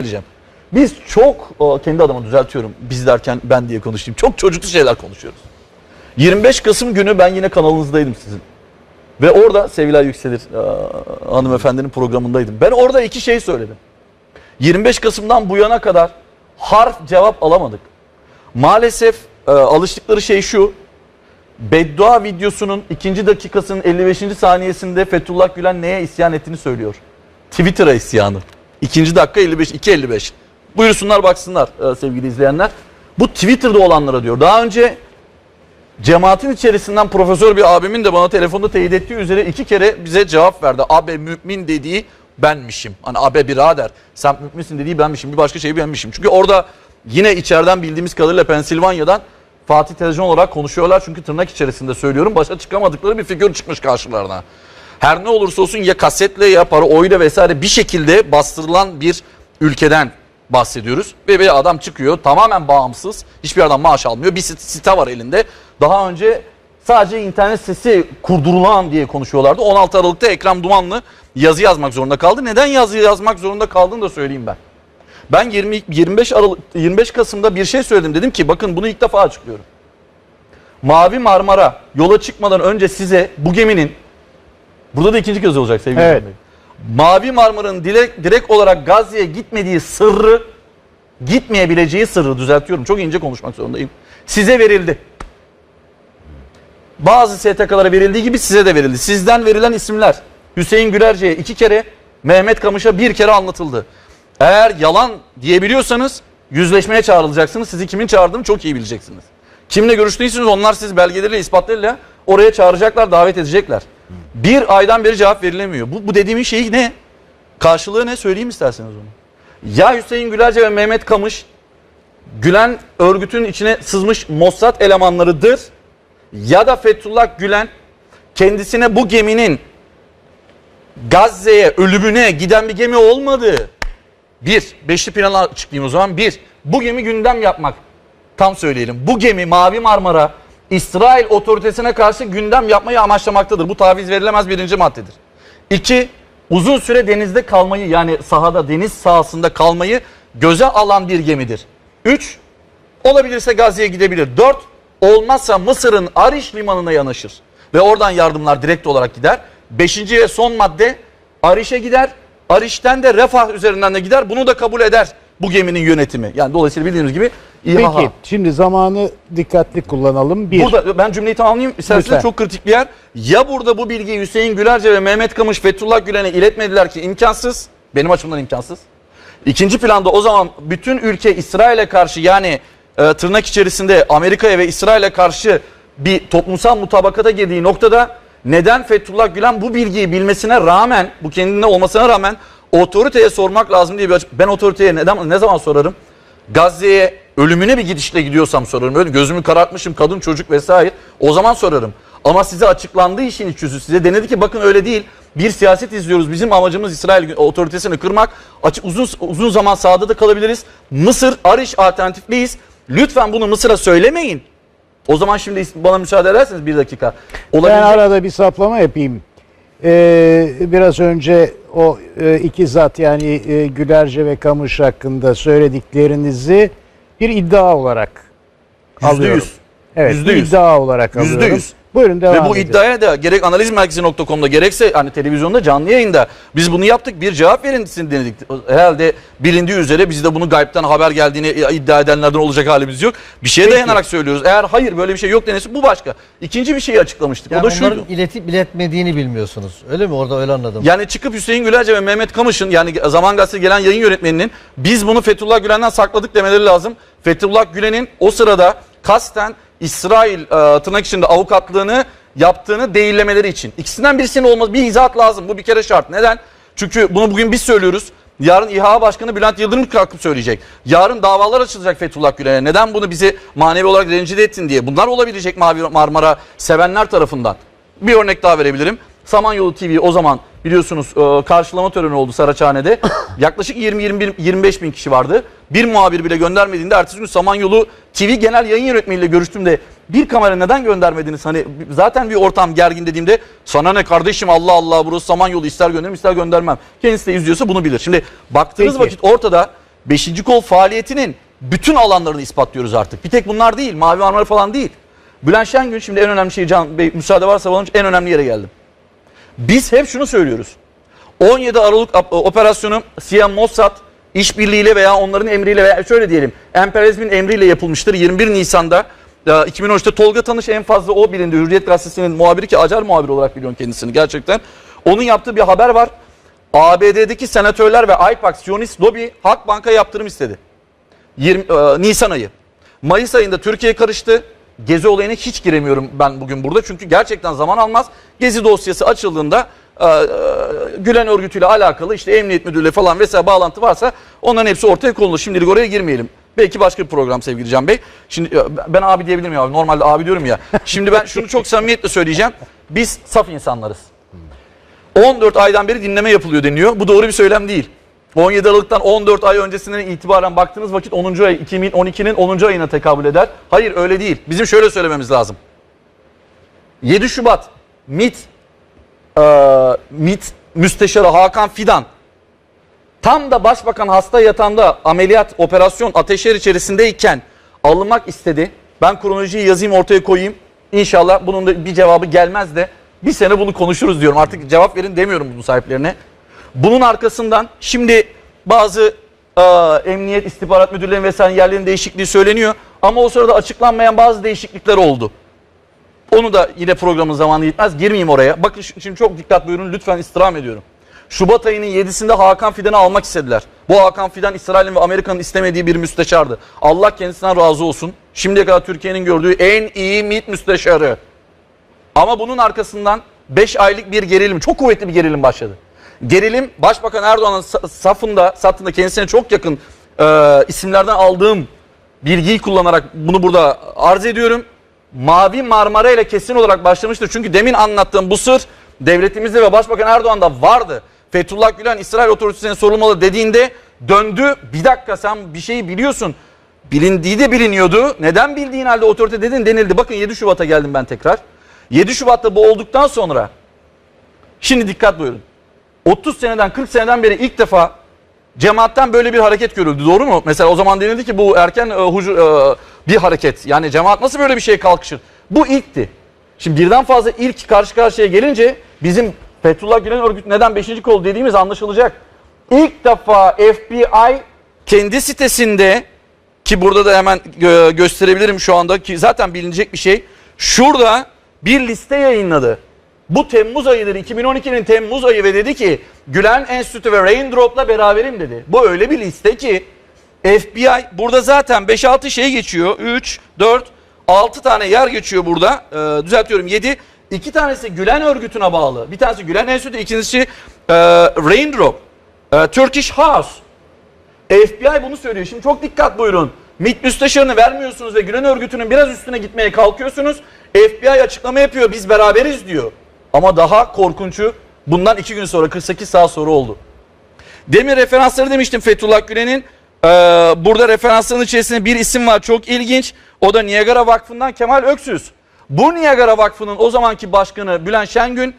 söyleyeceğim. Biz çok kendi adıma düzeltiyorum. Biz derken ben diye konuşayım. Çok çocuklu şeyler konuşuyoruz. 25 Kasım günü ben yine kanalınızdaydım sizin. Ve orada Seviler Yükselir e, hanımefendinin programındaydım. Ben orada iki şey söyledim. 25 Kasım'dan bu yana kadar harf cevap alamadık. Maalesef e, alıştıkları şey şu. Beddua videosunun ikinci dakikasının 55. saniyesinde Fethullah Gülen neye isyan ettiğini söylüyor. Twitter'a isyanı. İkinci dakika 55, 2.55. Buyursunlar baksınlar e, sevgili izleyenler. Bu Twitter'da olanlara diyor. Daha önce cemaatin içerisinden profesör bir abimin de bana telefonda teyit ettiği üzere iki kere bize cevap verdi. Abe mümin dediği benmişim. Hani abe birader sen müminsin dediği benmişim. Bir başka şey benmişim. Çünkü orada yine içeriden bildiğimiz kadarıyla Pensilvanya'dan Fatih Tezcan olarak konuşuyorlar. Çünkü tırnak içerisinde söylüyorum. Başa çıkamadıkları bir figür çıkmış karşılarına. Her ne olursa olsun ya kasetle ya para oyla vesaire bir şekilde bastırılan bir ülkeden bahsediyoruz. Ve bir adam çıkıyor tamamen bağımsız. Hiçbir yerden maaş almıyor. Bir sit- site var elinde. Daha önce sadece internet sitesi kurdurulan diye konuşuyorlardı. 16 Aralık'ta Ekrem Dumanlı yazı yazmak zorunda kaldı. Neden yazı yazmak zorunda kaldığını da söyleyeyim ben. Ben 20, 25 Aralık 25 Kasım'da bir şey söyledim. Dedim ki bakın bunu ilk defa açıklıyorum. Mavi Marmara yola çıkmadan önce size bu geminin burada da ikinci kez olacak sevgili Evet. Bey. Mavi Marmara'nın direkt, direkt olarak Gazze'ye gitmediği sırrı gitmeyebileceği sırrı düzeltiyorum. Çok ince konuşmak zorundayım. Size verildi. Bazı STK'lara verildiği gibi size de verildi. Sizden verilen isimler Hüseyin Gülerce'ye iki kere, Mehmet Kamış'a bir kere anlatıldı. Eğer yalan diyebiliyorsanız yüzleşmeye çağrılacaksınız. Sizi kimin çağırdığını çok iyi bileceksiniz. Kimle görüştüyseniz onlar siz belgeleriyle, ispatlarıyla oraya çağıracaklar, davet edecekler. Bir aydan beri cevap verilemiyor. Bu, bu dediğimin şeyi ne? Karşılığı ne? Söyleyeyim isterseniz onu. Ya Hüseyin Gülerce ve Mehmet Kamış Gülen örgütün içine sızmış Mossad elemanlarıdır ya da Fethullah Gülen kendisine bu geminin Gazze'ye ölümüne giden bir gemi olmadı. Bir, beşli plana açıklayayım o zaman. Bir, bu gemi gündem yapmak. Tam söyleyelim. Bu gemi Mavi Marmara İsrail otoritesine karşı gündem yapmayı amaçlamaktadır. Bu taviz verilemez birinci maddedir. İki, uzun süre denizde kalmayı yani sahada deniz sahasında kalmayı göze alan bir gemidir. Üç, olabilirse Gazze'ye gidebilir. Dört, olmazsa Mısır'ın Ariş limanına yanaşır. Ve oradan yardımlar direkt olarak gider. Beşinci ve son madde Ariş'e gider. Ariş'ten de Refah üzerinden de gider. Bunu da kabul eder bu geminin yönetimi. Yani dolayısıyla bildiğiniz gibi İHA. Peki şimdi zamanı dikkatli kullanalım. Bir, Burada ben cümleyi tamamlayayım. İsterseniz çok kritik bir yer. Ya burada bu bilgiyi Hüseyin Gülerce ve Mehmet Kamış Fethullah Gülen'e iletmediler ki imkansız. Benim açımdan imkansız. İkinci planda o zaman bütün ülke İsrail'e karşı yani e, tırnak içerisinde Amerika'ya ve İsrail'e karşı bir toplumsal mutabakata girdiği noktada neden Fethullah Gülen bu bilgiyi bilmesine rağmen bu kendine olmasına rağmen otoriteye sormak lazım diye bir açık. Ben otoriteye neden ne zaman sorarım? Gazze'ye ölümüne bir gidişle gidiyorsam sorarım. Öyle gözümü karartmışım kadın çocuk vesaire. O zaman sorarım. Ama size açıklandığı işin iç yüzü size denildi ki bakın öyle değil. Bir siyaset izliyoruz. Bizim amacımız İsrail otoritesini kırmak. Açık uzun uzun zaman sahada da kalabiliriz. Mısır Ariş alternatifliyiz. Lütfen bunu Mısır'a söylemeyin. O zaman şimdi bana müsaade ederseniz bir dakika. ben Olabilecek arada bir saplama yapayım. Ee, biraz önce o e, iki zat yani e, Gülerce ve Kamış hakkında söylediklerinizi bir iddia olarak alıyorum. yüz. Evet, Yüzde bir yüz. iddia olarak alıyorum. yüz. Buyurun devam Ve bu edin. iddiaya da gerek analizmerkezi.com'da gerekse hani televizyonda canlı yayında biz bunu yaptık bir cevap verin dedik. Herhalde bilindiği üzere biz de bunu gaybden haber geldiğini iddia edenlerden olacak halimiz yok. Bir şeye Peki. dayanarak söylüyoruz. Eğer hayır böyle bir şey yok denirse bu başka. İkinci bir şeyi açıklamıştık. Yani o da şuydu. iletip iletmediğini bilmiyorsunuz. Öyle mi? Orada öyle anladım. Yani çıkıp Hüseyin Gülerce ve Mehmet Kamış'ın yani Zaman Gazetesi gelen yayın yönetmeninin biz bunu Fethullah Gülen'den sakladık demeleri lazım. Fethullah Gülen'in o sırada kasten İsrail e, tırnak içinde avukatlığını yaptığını değillemeleri için. İkisinden birisinin olması bir izahat lazım. Bu bir kere şart. Neden? Çünkü bunu bugün biz söylüyoruz. Yarın İHA Başkanı Bülent Yıldırım kalkıp söyleyecek. Yarın davalar açılacak Fethullah Gülen'e. Neden bunu bizi manevi olarak rencide ettin diye. Bunlar olabilecek Mavi Marmara sevenler tarafından. Bir örnek daha verebilirim. Samanyolu TV o zaman biliyorsunuz e, karşılama töreni oldu Saraçhane'de. Yaklaşık 20-25 bin kişi vardı. Bir muhabir bile göndermediğinde ertesi gün Samanyolu TV genel yayın yönetmeniyle görüştüğümde bir kamera neden göndermediniz? Hani zaten bir ortam gergin dediğimde sana ne kardeşim Allah Allah burası Samanyolu ister gönderirim ister göndermem. Kendisi de izliyorsa bunu bilir. Şimdi baktığınız Peki. vakit ortada Beşinci kol faaliyetinin bütün alanlarını ispatlıyoruz artık. Bir tek bunlar değil. Mavi Marmara falan değil. Bülent Şengün şimdi en önemli şey Can Bey müsaade varsa bana en önemli yere geldim. Biz hep şunu söylüyoruz. 17 Aralık op- operasyonu CIA Mossad işbirliğiyle veya onların emriyle veya şöyle diyelim emperyalizmin emriyle yapılmıştır. 21 Nisan'da e, 2013'te Tolga Tanış en fazla o bilindi. Hürriyet Gazetesi'nin muhabiri ki acar muhabiri olarak biliyorum kendisini gerçekten. Onun yaptığı bir haber var. ABD'deki senatörler ve AIPAC, Siyonist lobi Halkbank'a yaptırım istedi. 20, e, Nisan ayı. Mayıs ayında Türkiye karıştı. Gezi olayına hiç giremiyorum ben bugün burada. Çünkü gerçekten zaman almaz. Gezi dosyası açıldığında e, e, Gülen örgütüyle alakalı işte emniyet müdürlüğü falan vesaire bağlantı varsa onların hepsi ortaya konulur. Şimdilik oraya girmeyelim. Belki başka bir program sevgili Can Bey. Şimdi e, ben abi diyebilir miyim abi? Normalde abi diyorum ya. Şimdi ben şunu çok samimiyetle söyleyeceğim. Biz saf insanlarız. 14 aydan beri dinleme yapılıyor deniyor. Bu doğru bir söylem değil. 17 Aralık'tan 14 ay öncesinden itibaren baktığınız vakit 10. ay 2012'nin 10. ayına tekabül eder. Hayır öyle değil. Bizim şöyle söylememiz lazım. 7 Şubat MİT e, MİT Müsteşarı Hakan Fidan tam da başbakan hasta yatağında ameliyat operasyon ateşler içerisindeyken alınmak istedi. Ben kronolojiyi yazayım ortaya koyayım. İnşallah bunun da bir cevabı gelmez de bir sene bunu konuşuruz diyorum. Artık cevap verin demiyorum bunun sahiplerine. Bunun arkasından şimdi bazı e, emniyet istihbarat müdürlerinin vesaire yerlerinin değişikliği söyleniyor. Ama o sırada açıklanmayan bazı değişiklikler oldu. Onu da yine programın zamanı yetmez. Girmeyeyim oraya. Bakın şimdi çok dikkat buyurun. Lütfen istirham ediyorum. Şubat ayının 7'sinde Hakan Fidan'ı almak istediler. Bu Hakan Fidan İsrail'in ve Amerika'nın istemediği bir müsteşardı. Allah kendisinden razı olsun. Şimdiye kadar Türkiye'nin gördüğü en iyi MİT müsteşarı. Ama bunun arkasından 5 aylık bir gerilim, çok kuvvetli bir gerilim başladı. Gerilim Başbakan Erdoğan'ın sa- safında, satında kendisine çok yakın e, isimlerden aldığım bilgiyi kullanarak bunu burada arz ediyorum. Mavi Marmara ile kesin olarak başlamıştır. Çünkü demin anlattığım bu sır devletimizde ve Başbakan Erdoğan'da vardı. Fethullah Gülen İsrail otoritesine sorulmalı dediğinde döndü. Bir dakika sen bir şeyi biliyorsun. Bilindiği de biliniyordu. Neden bildiğin halde otorite dedin denildi. Bakın 7 Şubat'a geldim ben tekrar. 7 Şubat'ta bu olduktan sonra şimdi dikkat buyurun. 30 seneden 40 seneden beri ilk defa cemaatten böyle bir hareket görüldü. Doğru mu? Mesela o zaman denildi ki bu erken e, hucu- e, bir hareket. Yani cemaat nasıl böyle bir şeye kalkışır? Bu ilkti. Şimdi birden fazla ilk karşı karşıya gelince bizim Fethullah Gülen örgütü neden 5. kol dediğimiz anlaşılacak. İlk defa FBI kendi sitesinde ki burada da hemen gö- gösterebilirim şu anda ki zaten bilinecek bir şey. Şurada bir liste yayınladı. Bu Temmuz ayıdır 2012'nin Temmuz ayı ve dedi ki Gülen Enstitü ve Raindrop'la beraberim dedi. Bu öyle bir liste ki FBI burada zaten 5-6 şey geçiyor. 3, 4, 6 tane yer geçiyor burada. Ee, düzeltiyorum 7. İki tanesi Gülen örgütüne bağlı. Bir tanesi Gülen Enstitü, ikincisi e, Raindrop. E, Turkish House. FBI bunu söylüyor. Şimdi çok dikkat buyurun. MİT müsteşarını vermiyorsunuz ve Gülen örgütünün biraz üstüne gitmeye kalkıyorsunuz. FBI açıklama yapıyor biz beraberiz diyor. Ama daha korkunçu bundan iki gün sonra 48 saat sonra oldu. Demin referansları demiştim Fethullah Gülen'in. Ee, burada referansların içerisinde bir isim var çok ilginç. O da Niagara Vakfı'ndan Kemal Öksüz. Bu Niagara Vakfı'nın o zamanki başkanı Bülent Şengün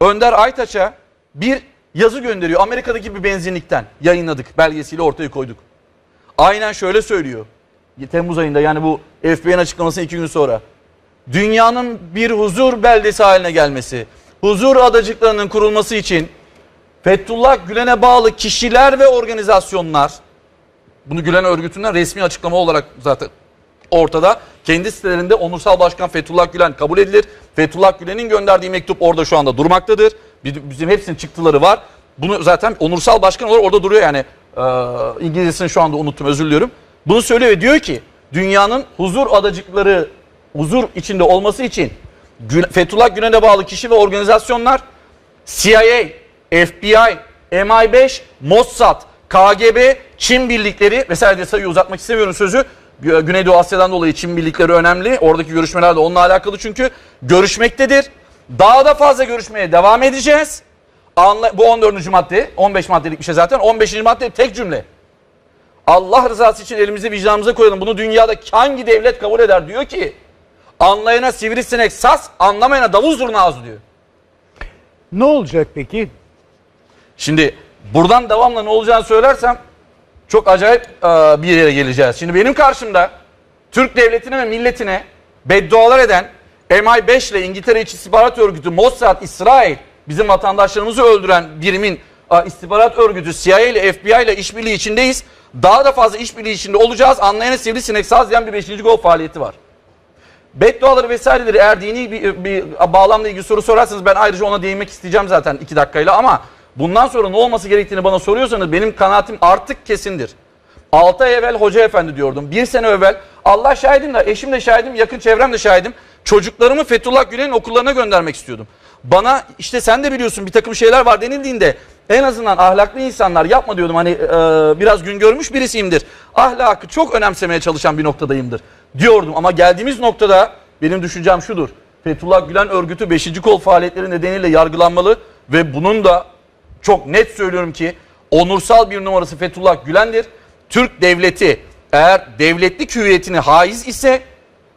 Önder Aytaç'a bir yazı gönderiyor. Amerika'daki bir benzinlikten yayınladık. Belgesiyle ortaya koyduk. Aynen şöyle söylüyor. Temmuz ayında yani bu FBI'nin açıklamasının iki gün sonra. Dünyanın bir huzur beldesi haline gelmesi, huzur adacıklarının kurulması için Fethullah Gülen'e bağlı kişiler ve organizasyonlar, bunu Gülen örgütünden resmi açıklama olarak zaten ortada. Kendi sitelerinde onursal başkan Fethullah Gülen kabul edilir. Fethullah Gülen'in gönderdiği mektup orada şu anda durmaktadır. Bizim hepsinin çıktıları var. Bunu zaten onursal başkan olarak orada duruyor yani. Ee, İngilizcesini şu anda unuttum özür diliyorum. Bunu söylüyor ve diyor ki dünyanın huzur adacıkları huzur içinde olması için Fethullah Gülen'e bağlı kişi ve organizasyonlar CIA, FBI, MI5, Mossad, KGB, Çin birlikleri vesaire de sayıyı uzatmak istemiyorum sözü. Gü- Güneydoğu Asya'dan dolayı Çin birlikleri önemli. Oradaki görüşmeler de onunla alakalı çünkü görüşmektedir. Daha da fazla görüşmeye devam edeceğiz. Anla, bu 14. madde, 15 maddelik bir şey zaten. 15. madde tek cümle. Allah rızası için elimizi vicdanımıza koyalım. Bunu dünyada hangi devlet kabul eder diyor ki anlayana sivrisinek sas, anlamayana davul zurna ağzı diyor. Ne olacak peki? Şimdi buradan devamla ne olacağını söylersem çok acayip e, bir yere geleceğiz. Şimdi benim karşımda Türk devletine ve milletine beddualar eden MI5 ile İngiltere İç İstihbarat Örgütü, Mossad, İsrail bizim vatandaşlarımızı öldüren birimin e, istihbarat örgütü CIA ile FBI ile işbirliği içindeyiz. Daha da fazla işbirliği içinde olacağız. Anlayana sivrisinek saz diyen bir 5. gol faaliyeti var. Bedduaları vesaireleri eğer dini bir, bir bağlamla ilgili soru sorarsanız ben ayrıca ona değinmek isteyeceğim zaten iki dakikayla ama bundan sonra ne olması gerektiğini bana soruyorsanız benim kanaatim artık kesindir. 6 ay evvel hoca efendi diyordum. Bir sene evvel Allah şahidim de eşim de şahidim yakın çevrem de şahidim. Çocuklarımı Fethullah Gülen'in okullarına göndermek istiyordum. Bana işte sen de biliyorsun bir takım şeyler var denildiğinde en azından ahlaklı insanlar yapma diyordum. Hani e, biraz gün görmüş birisiyimdir. Ahlakı çok önemsemeye çalışan bir noktadayımdır diyordum. Ama geldiğimiz noktada benim düşüncem şudur. Fethullah Gülen örgütü 5. kol faaliyetleri nedeniyle yargılanmalı ve bunun da çok net söylüyorum ki onursal bir numarası Fethullah Gülen'dir. Türk devleti eğer devletlik hüviyetini haiz ise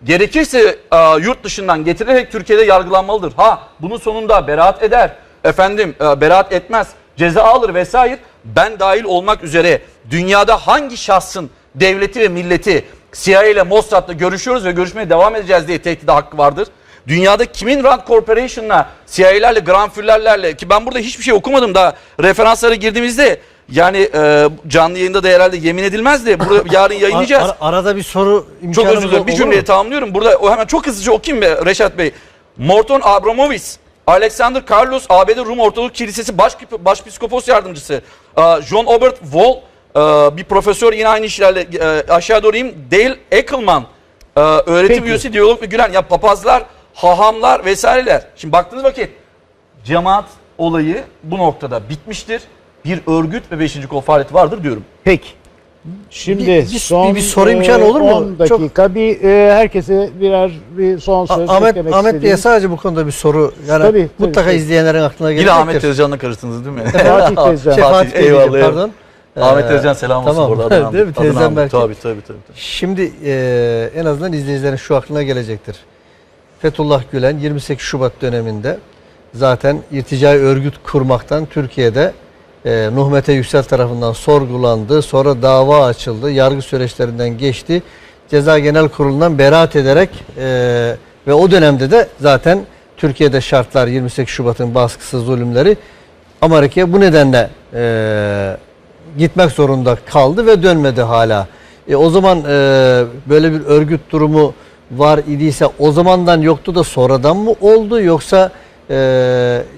gerekirse e, yurt dışından getirilerek Türkiye'de yargılanmalıdır. Ha bunun sonunda beraat eder. Efendim e, beraat etmez. Ceza alır vesaire. Ben dahil olmak üzere dünyada hangi şahsın devleti ve milleti CIA ile Mossad'la görüşüyoruz ve görüşmeye devam edeceğiz diye tehdide hakkı vardır. Dünyada kimin Rand Corporation'la, CIA'lerle, Granfüllerlerle ki ben burada hiçbir şey okumadım daha referanslara girdiğimizde yani e, canlı yayında da herhalde yemin edilmez de burada yarın yayınlayacağız. Ar- ar- arada bir soru Çok imkanımız özür dilerim. Bir cümleyi tamamlıyorum. Burada o hemen çok hızlıca okuyayım be Reşat Bey. Morton Abramovich, Alexander Carlos, ABD Rum Ortodoks Kilisesi Baş, Başpiskopos Yardımcısı, John Obert Wall, e, bir profesör yine aynı işlerle e, aşağı doğru ineyim. Dale Eckelman, e, öğretim Peki. üyesi, diyalog ve Gülen. Ya papazlar, hahamlar vesaireler. Şimdi baktığınız vakit cemaat olayı bu noktada bitmiştir. Bir örgüt ve 5. kol faaliyeti vardır diyorum. Peki. Şimdi Bir- bir- son bir soru e, imkanı olur mu? 10 dakika bir e, herkese birer bir son söz A- Ahmet Ahmet Bey'e sadece bu konuda bir soru yani Tabii, tabii, mutlaka tabii. izleyenlerin aklına Yine gelecektir. Ahmet Tezcan'la karıştınız değil mi? Fatih Tezcan. Şey, Fatih Bey eyvallah, pardon. Ahmet Ee, Tezcan selam olsun tamam. burada. Adını Değil mi? aldık. belki. Tabii tabii tabii. tabii. Şimdi e, en azından izleyicilerin şu aklına gelecektir. Fethullah Gülen 28 Şubat döneminde zaten irticai örgüt kurmaktan Türkiye'de e, Nuh Mete Yüksel tarafından sorgulandı. Sonra dava açıldı. Yargı süreçlerinden geçti. Ceza Genel Kurulu'ndan beraat ederek e, ve o dönemde de zaten Türkiye'de şartlar 28 Şubat'ın baskısı, zulümleri Amerika'ya bu nedenle e, gitmek zorunda kaldı ve dönmedi hala. E, o zaman e, böyle bir örgüt durumu var idiyse o zamandan yoktu da sonradan mı oldu yoksa e,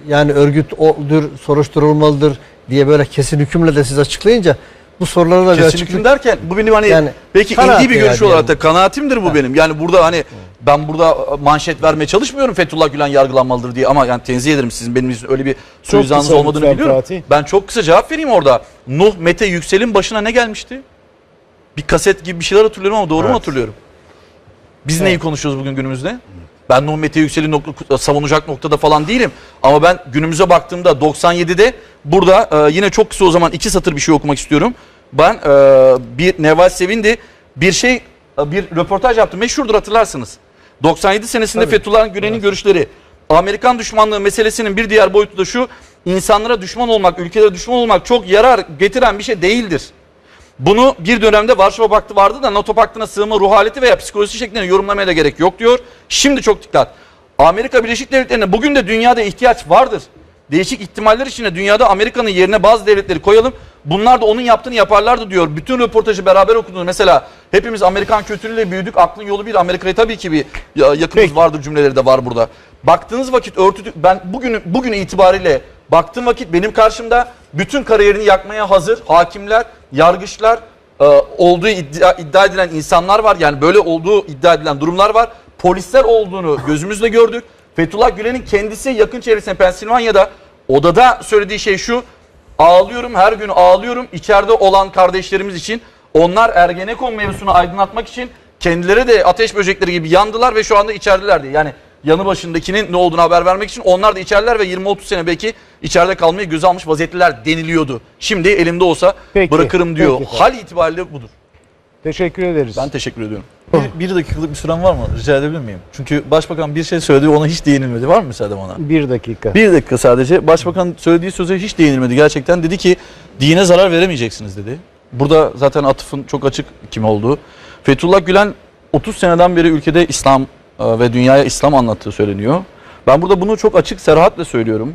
yani örgüt odur soruşturulmalıdır diye böyle kesin hükümle de siz açıklayınca bu sorulara da bir hüküm derken bu benim hani Yani belki kanaat ilgi bir görüş yani olarak da kanaatimdir bu benim. Yani burada hani ben burada manşet vermeye çalışmıyorum Fethullah Gülen yargılanmalıdır diye ama yani tenzih ederim sizin benim için öyle bir suizanınız kısa olmadığını lütfen biliyorum. Fatih. Ben çok kısa cevap vereyim orada. Nuh Mete Yüksel'in başına ne gelmişti? Bir kaset gibi bir şeyler hatırlıyorum ama doğru mu hatırlıyorum? Biz neyi konuşuyoruz bugün günümüzde? Ben Nuh Mete Yüksel'i savunacak noktada falan değilim. Ama ben günümüze baktığımda 97'de burada e, yine çok kısa o zaman iki satır bir şey okumak istiyorum. Ben e, bir Neval Sevindi bir şey e, bir röportaj yaptım. Meşhurdur hatırlarsınız. 97 senesinde Fethullah Gülen'in görüşleri. Amerikan düşmanlığı meselesinin bir diğer boyutu da şu. insanlara düşman olmak, ülkelere düşman olmak çok yarar getiren bir şey değildir. Bunu bir dönemde Varşova Paktı vardı da NATO Paktı'na sığınma ruh haleti veya psikolojisi şeklinde yorumlamaya da gerek yok diyor. Şimdi çok dikkat. Amerika Birleşik Devletleri'ne bugün de dünyada ihtiyaç vardır. Değişik ihtimaller içinde dünyada Amerika'nın yerine bazı devletleri koyalım. Bunlar da onun yaptığını yaparlardı diyor. Bütün röportajı beraber okudunuz. Mesela hepimiz Amerikan kültürüyle büyüdük. Aklın yolu bir Amerika'ya tabii ki bir ya- yakınımız Peki. vardır cümleleri de var burada. Baktığınız vakit örtü ben bugün bugün itibariyle baktığım vakit benim karşımda bütün kariyerini yakmaya hazır hakimler, yargıçlar, e, olduğu iddia, iddia edilen insanlar var. Yani böyle olduğu iddia edilen durumlar var. Polisler olduğunu gözümüzle gördük. Fethullah Gülen'in kendisi yakın çevresinde Pensilvanya'da odada söylediği şey şu. Ağlıyorum her gün ağlıyorum içeride olan kardeşlerimiz için. Onlar Ergenekon mevzusunu aydınlatmak için kendileri de ateş böcekleri gibi yandılar ve şu anda içerideler diye. Yani yanı başındakinin ne olduğunu haber vermek için onlar da içerideler ve 20-30 sene belki içeride kalmayı göze almış vaziyetliler deniliyordu. Şimdi elimde olsa Peki, bırakırım diyor. peki. Hal itibariyle budur. Teşekkür ederiz. Ben teşekkür ediyorum. Bir, bir dakikalık bir süren var mı? Rica edebilir miyim? Çünkü başbakan bir şey söyledi ona hiç değinilmedi. Var mı müsaade bana? bir dakika. Bir dakika sadece. Başbakan söylediği söze hiç değinilmedi gerçekten. Dedi ki dine zarar veremeyeceksiniz dedi. Burada zaten atıfın çok açık kim olduğu. Fethullah Gülen 30 seneden beri ülkede İslam ve dünyaya İslam anlattığı söyleniyor. Ben burada bunu çok açık serahatle söylüyorum.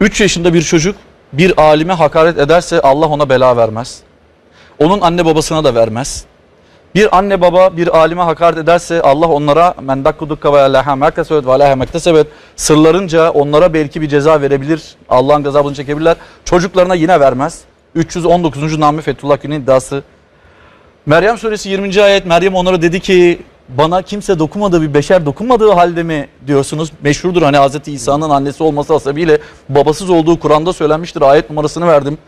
3 yaşında bir çocuk bir alime hakaret ederse Allah ona bela vermez. Onun anne babasına da vermez. Bir anne baba bir alime hakaret ederse Allah onlara mendakkudukka ve laha merkesebet ve mektesebet sırlarınca onlara belki bir ceza verebilir. Allah'ın gazabını çekebilirler. Çocuklarına yine vermez. 319. Nami Fethullah Gülen'in iddiası. Meryem suresi 20. ayet Meryem onlara dedi ki bana kimse dokunmadığı bir beşer dokunmadığı halde mi diyorsunuz? Meşhurdur hani Hz. İsa'nın annesi olması hasebiyle babasız olduğu Kur'an'da söylenmiştir. Ayet numarasını verdim.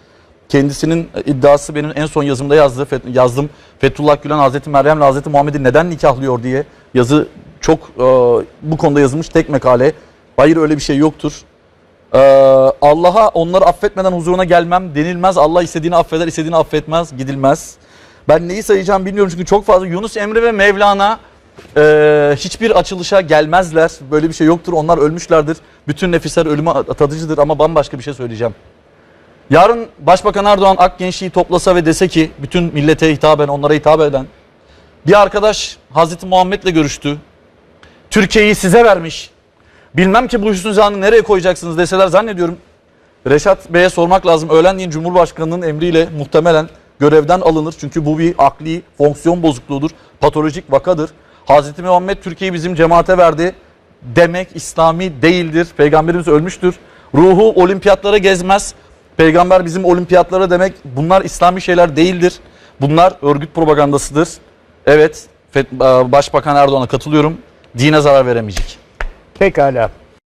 Kendisinin iddiası benim en son yazımda yazdı, Fet- yazdım. Fethullah Gülen Hazreti Meryem'le Hazreti Muhammed'i neden nikahlıyor diye yazı çok e, bu konuda yazılmış tek makale. Hayır öyle bir şey yoktur. Ee, Allah'a onları affetmeden huzuruna gelmem denilmez. Allah istediğini affeder, istediğini affetmez, gidilmez. Ben neyi sayacağım bilmiyorum çünkü çok fazla Yunus Emre ve Mevlana e, hiçbir açılışa gelmezler. Böyle bir şey yoktur. Onlar ölmüşlerdir. Bütün nefisler ölüme tadıcıdır ama bambaşka bir şey söyleyeceğim. Yarın Başbakan Erdoğan Ak Gençliği toplasa ve dese ki bütün millete hitaben, onlara hitap eden bir arkadaş Hazreti Muhammed'le görüştü. Türkiye'yi size vermiş. Bilmem ki bu hüsnü zanı nereye koyacaksınız deseler zannediyorum Reşat Bey'e sormak lazım. Öğlenleyin Cumhurbaşkanı'nın emriyle muhtemelen görevden alınır. Çünkü bu bir akli fonksiyon bozukluğudur. Patolojik vakadır. Hazreti Muhammed Türkiye'yi bizim cemaate verdi demek İslami değildir. Peygamberimiz ölmüştür. Ruhu olimpiyatlara gezmez. Peygamber bizim olimpiyatlara demek bunlar İslami şeyler değildir. Bunlar örgüt propagandasıdır. Evet Başbakan Erdoğan'a katılıyorum. Dine zarar veremeyecek. Pekala.